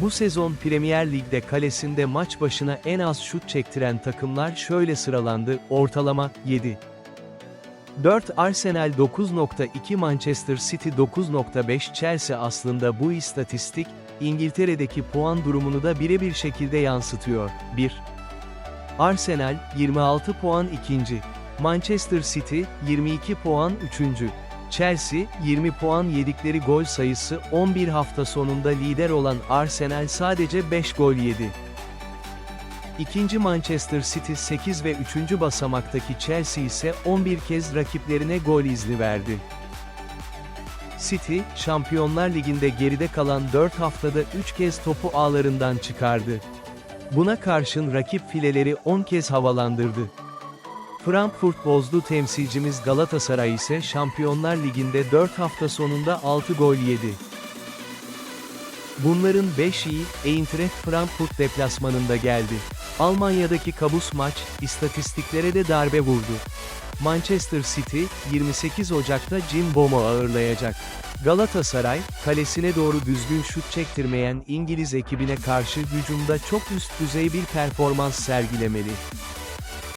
Bu sezon Premier Lig'de kalesinde maç başına en az şut çektiren takımlar şöyle sıralandı, ortalama, 7. 4 Arsenal 9.2 Manchester City 9.5 Chelsea aslında bu istatistik, İngiltere'deki puan durumunu da birebir şekilde yansıtıyor. 1. Arsenal, 26 puan ikinci. Manchester City, 22 puan üçüncü. Chelsea, 20 puan yedikleri gol sayısı 11 hafta sonunda lider olan Arsenal sadece 5 gol yedi. İkinci Manchester City 8 ve 3. basamaktaki Chelsea ise 11 kez rakiplerine gol izni verdi. City, Şampiyonlar Ligi'nde geride kalan 4 haftada 3 kez topu ağlarından çıkardı. Buna karşın rakip fileleri 10 kez havalandırdı. Frankfurt bozdu temsilcimiz Galatasaray ise Şampiyonlar Ligi'nde 4 hafta sonunda 6 gol yedi. Bunların 5'i, Eintracht Frankfurt deplasmanında geldi. Almanya'daki kabus maç, istatistiklere de darbe vurdu. Manchester City, 28 Ocak'ta Jim Bomo ağırlayacak. Galatasaray, kalesine doğru düzgün şut çektirmeyen İngiliz ekibine karşı hücumda çok üst düzey bir performans sergilemeli.